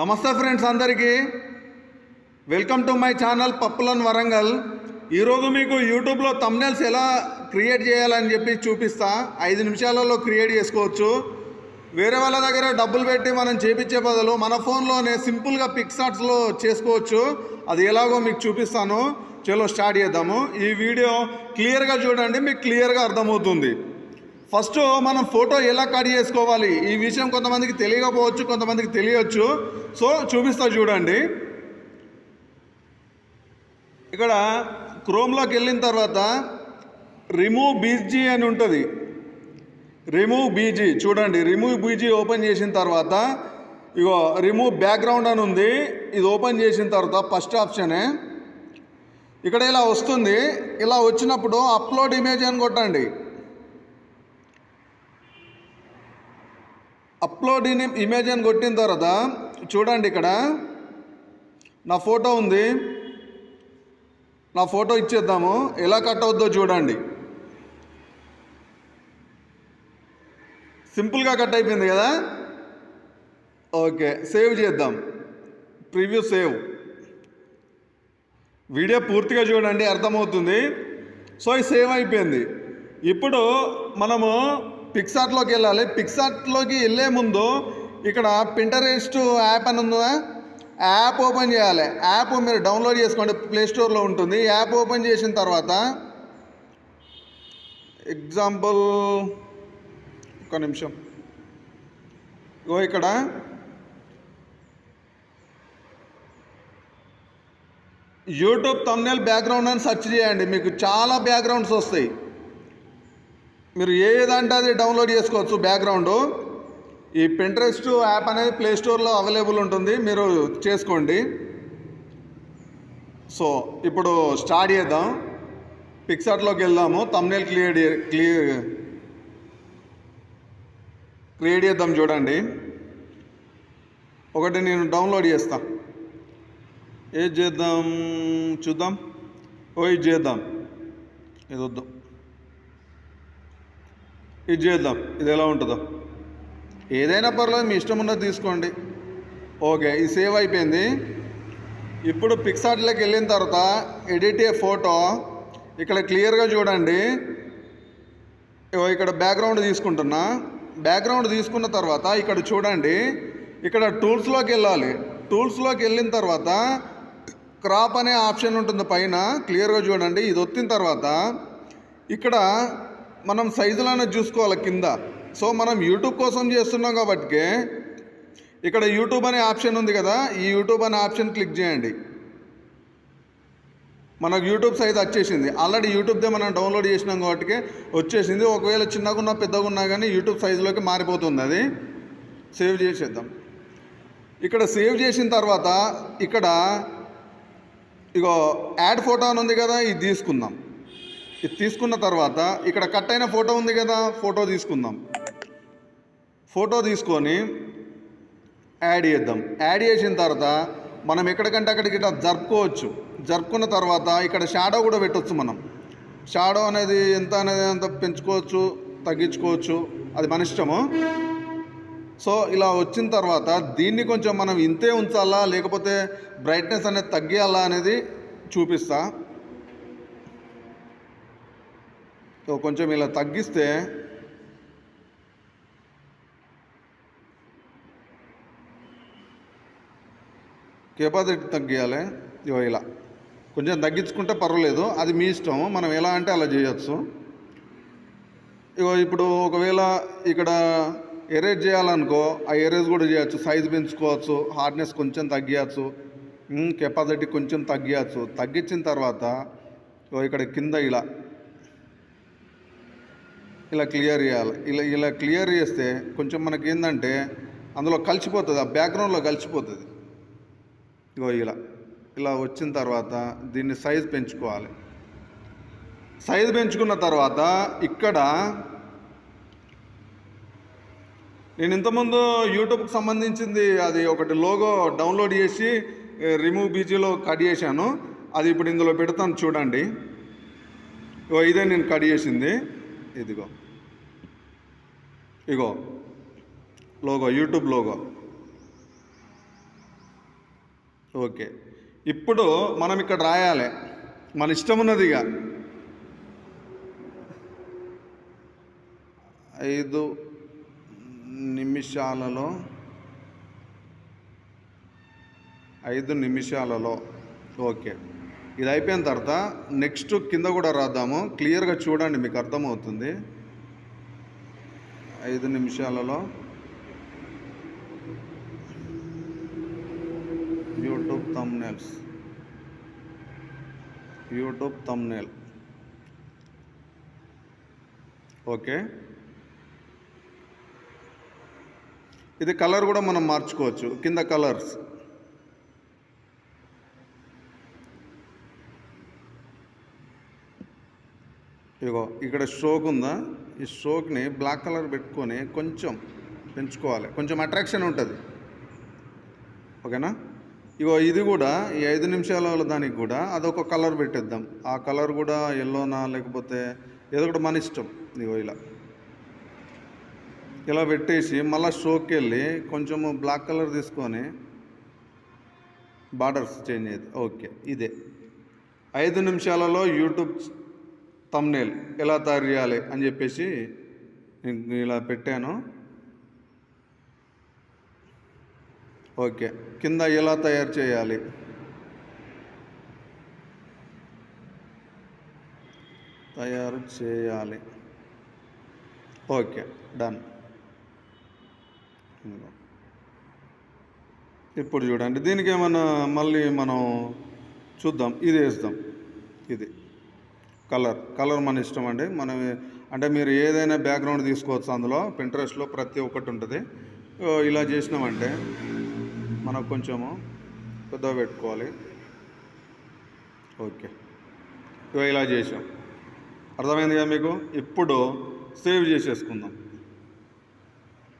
నమస్తే ఫ్రెండ్స్ అందరికీ. Welcome to my channel పప్పులన్ వరంగల్. ఈరోజు మీకు యూట్యూబ్లో తమ్నెల్స్ ఎలా క్రియేట్ చేయాలని చెప్పి చూపిస్తా. ఐదు నిమిషాలలో క్రియేట్ చేసుకోవచ్చు. వేరే వాళ్ళ దగ్గర డబ్బులు పెట్టి మనం చేపించే బదులు మన ఫోన్లోనే సింపుల్గా పిక్సార్ట్స్లో చేసుకోవచ్చు. అది ఎలాగో మీకు చూపిస్తాను. చలో స్టార్ట్ చేద్దాము. ఈ వీడియో క్లియర్గా చూడండి మీకు క్లియర్గా అర్థమవుతుంది. ఫస్ట్ మనం ఫోటో ఎలా కట్ చేసుకోవాలి? ఈ విషయం కొంతమందికి తెలియకపోవచ్చు కొంతమందికి తెలియచ్చు. సో చూపిస్తా చూడండి. ఇక్కడ క్రోమ్లోకి వెళ్ళిన తర్వాత రిమూవ్ బీజీ అని ఉంటుంది. రిమూవ్ బీజీ చూడండి. రిమూవ్ బీజీ ఓపెన్ చేసిన తర్వాత ఇగో రిమూవ్ బ్యాక్గ్రౌండ్ అని ఉంది. ఇది ఓపెన్ చేసిన తర్వాత ఫస్ట్ ఆప్షనే ఇక్కడ ఇలా వస్తుంది. ఇలా వచ్చినప్పుడు అప్లోడ్ ఇమేజ్ అని కొట్టండి. అప్లోడ్ ఇన్ ఇమేజ్ అని కొట్టిన తర్వాత చూడండి ఇక్కడ నా ఫోటో ఉంది. నా ఫోటో ఇచ్చేద్దాము. ఎలా కట్ అవుద్దో చూడండి. సింపుల్గా కట్ అయిపోయింది కదా? ఓకే సేవ్ చేద్దాం. Preview save. వీడియో పూర్తిగా చూడండి అర్థమవుతుంది. సో ఇది సేవ్ అయిపోయింది. ఇప్పుడు మనము పిక్సార్ట్లోకి వెళ్ళాలి. పిక్సార్ట్లోకి వెళ్ళే ముందు ఇక్కడ పింటరెస్ట్ యాప్ అని ఉందా? యాప్ ఓపెన్ చేయాలి. యాప్ మీరు డౌన్లోడ్ చేసుకోండి. ప్లే స్టోర్లో ఉంటుంది. యాప్ ఓపెన్ చేసిన తర్వాత ఎగ్జాంపుల్ ఒక నిమిషం. ఇగో ఇక్కడ యూట్యూబ్ తమ్నెల్ బ్యాక్గ్రౌండ్ అని సెర్చ్ చేయండి. మీకు చాలా బ్యాక్గ్రౌండ్స్ వస్తాయి. మీరు ఏదంటే అది డౌన్లోడ్ చేసుకోవచ్చు బ్యాక్గ్రౌండ్ ఈ పింట్రెస్ట్ యాప్ అనేది ప్లే స్టోర్లో అవైలబుల్ ఉంటుంది. మీరు చేసుకోండి. సో ఇప్పుడు స్టార్ట్ చేద్దాం. పిక్సార్ట్లోకి వెళ్దాము. తమ్నేల్ క్లియర్ క్లియర్ క్రియేట్ చేద్దాం చూడండి. ఒకటి నేను డౌన్లోడ్ చేస్తా. ఏది చేద్దాం? చూద్దాం. ఓ ఇది చేద్దాం. ఇది వద్దాం. ఇది చేద్దాం. ఇది ఎలా ఉంటుందో. ఏదైనా పర్లేదు మీ ఇష్టం ఉన్నది తీసుకోండి. ఓకే ఇది సేవ్ అయిపోయింది. ఇప్పుడు పిక్సార్ట్లోకి వెళ్ళిన తర్వాత ఎడిట్ ఏ ఫోటో. ఇక్కడ క్లియర్గా చూడండి. ఇక్కడ బ్యాక్గ్రౌండ్ తీసుకుంటున్నా. బ్యాక్గ్రౌండ్ తీసుకున్న తర్వాత ఇక్కడ చూడండి. ఇక్కడ టూల్స్లోకి వెళ్ళాలి. టూల్స్లోకి వెళ్ళిన తర్వాత క్రాప్ అనే ఆప్షన్ ఉంటుంది పైన. క్లియర్గా చూడండి. ఇది వచ్చిన తర్వాత ఇక్కడ మనం సైజులను చూసుకోవాలి కింద. సో మనం యూట్యూబ్ కోసం చేస్తున్నాం కాబట్టి ఇక్కడ యూట్యూబ్ అనే ఆప్షన్ ఉంది కదా ఈ యూట్యూబ్ అనే ఆప్షన్ క్లిక్ చేయండి. మనకు యూట్యూబ్ సైజ్ వచ్చేసింది. ఆల్రెడీ యూట్యూబ్దే మనం డౌన్లోడ్ చేసినాం కాబట్టి వచ్చేసింది. ఒకవేళ చిన్నగా ఉన్నా పెద్దగా ఉన్నా కానీ యూట్యూబ్ సైజులోకి మారిపోతుంది అది. సేవ్ చేసేద్దాం. ఇక్కడ సేవ్ చేసిన తర్వాత ఇక్కడ ఇగో యాడ్ ఫోటో అని ఉంది కదా ఇది తీసుకుందాం. ఇది తీసుకున్న తర్వాత ఇక్కడ కట్ అయిన ఫోటో ఉంది కదా ఫోటో తీసుకుందాం. ఫోటో తీసుకొని యాడ్ చేద్దాం. యాడ్ చేసిన తర్వాత మనం ఎక్కడికంటే అక్కడికి ఇట్లా జరుపుకోవచ్చు. జరుపుకున్న తర్వాత ఇక్కడ షాడో కూడా పెట్టవచ్చు మనం. షాడో అనేది ఎంత అనేది అంత పెంచుకోవచ్చు తగ్గించుకోవచ్చు అది మన ఇష్టము. సో ఇలా వచ్చిన తర్వాత దీన్ని కొంచెం మనం ఇంతే ఉంచాలా లేకపోతే బ్రైట్నెస్ అనేది తగ్గియాలా అనేది చూపిస్తా సో కొంచెం ఇలా తగ్గిస్తే కెపాసిటీ తగ్గియాలి. ఇగో ఇలా. కొంచెం తగ్గించుకుంటే పర్వాలేదు. అది మీ ఇష్టం. మనం ఎలా అంటే అలా చేయొచ్చు. ఇగో ఇప్పుడు ఒకవేళ ఇక్కడ ఎరేజ్ చేయాలనుకో ఆ ఎరేజ్ కూడా చేయొచ్చు. సైజ్ పెంచుకోవచ్చు. హార్డ్నెస్ కొంచెం తగ్గియచ్చు. కెపాసిటీ కొంచెం తగ్గియచ్చు. తగ్గించిన తర్వాత ఇగో ఇక్కడ కింద ఇలా. ఇలా క్లియర్ చేయాలి. ఇలా ఇలా క్లియర్ చేస్తే కొంచెం మనకి ఏంటంటే అందులో కలిసిపోతుంది ఆ బ్యాక్గ్రౌండ్లో కలిసిపోతుంది. ఇగో ఇలా ఇలా వచ్చిన తర్వాత దీన్ని సైజ్ పెంచుకోవాలి. సైజ్ పెంచుకున్న తర్వాత ఇక్కడ నేను ఇంతకుముందు యూట్యూబ్కి సంబంధించింది అది ఒకటి లోగో డౌన్లోడ్ చేసి రిమూవ్ బీజీలో కట్ చేశాను. అది ఇప్పుడు ఇందులో పెడతాను చూడండి. ఇగో ఇదే నేను కట్ చేసింది. ఇదిగో. ఇగో లోగో యూట్యూబ్ లోగో. ఓకే. ఇప్పుడు మనం ఇక్కడ రాయాలి. మన ఇష్టం ఉన్నదిగా ఐదు నిమిషాలలో ఐదు నిమిషాలలో. ఓకే. ఇది అయిపోయిన తర్వాత నెక్స్ట్ కింద కూడా రాద్దాము. క్లియర్గా చూడండి మీకు అర్థమవుతుంది. ఐదు నిమిషాలలో YouTube thumbnails YouTube thumbnail okay? ఇది కలర్ కూడా మనం మార్చుకోవచ్చు. కింద కలర్స్. ఇదిగో ఇక్కడ స్ట్రోక్ ఉందా? ఈ స్ట్రోక్ని బ్లాక్ కలర్ పెట్టుకొని కొంచెం పెంచుకోవాలి. కొంచెం అట్రాక్షన్ ఉంటుంది. ఓకేనా? ఇగో ఇది కూడా ఈ ఐదు నిమిషాల దానికి కూడా అదొక కలర్ పెట్టేద్దాం. ఆ కలర్ కూడా ఎల్లోనా లేకపోతే ఏదో ఒకటి మన ఇష్టం. ఇగో ఇలా. ఇలా పెట్టేసి మళ్ళీ స్ట్రోక్కి వెళ్ళి కొంచెము బ్లాక్ కలర్ తీసుకొని బార్డర్స్ చేంజ్ అయ్యేది ఓకే ఇదే. ఐదు నిమిషాలలో యూట్యూబ్ తమ్నేల్ ఎలా తయారు చేయాలి అని చెప్పేసి నేను ఇలా పెట్టాను. ఓకే కింద ఎలా తయారు చేయాలి? తయారు చేయాలి. Okay done. ఇప్పుడు చూడండి దీనికి ఏమన్నా మళ్ళీ మనం చూద్దాం ఇది వేస్తాం ఇది. కలర్ కలర్ మన ఇష్టం అండి. మనం అంటే మీరు ఏదైనా బ్యాక్గ్రౌండ్ తీసుకోవచ్చు అందులో. పింట్రెస్ట్లో ప్రతి ఒక్కటి ఉంటుంది. ఇలా చేసినామంటే మనకు కొంచెము పెద్దగా పెట్టుకోవాలి. ఓకే. ఇగో ఇలా చేసాం. అర్థమైందిగా మీకు? ఇప్పుడు సేవ్ చేసేసుకుందాం.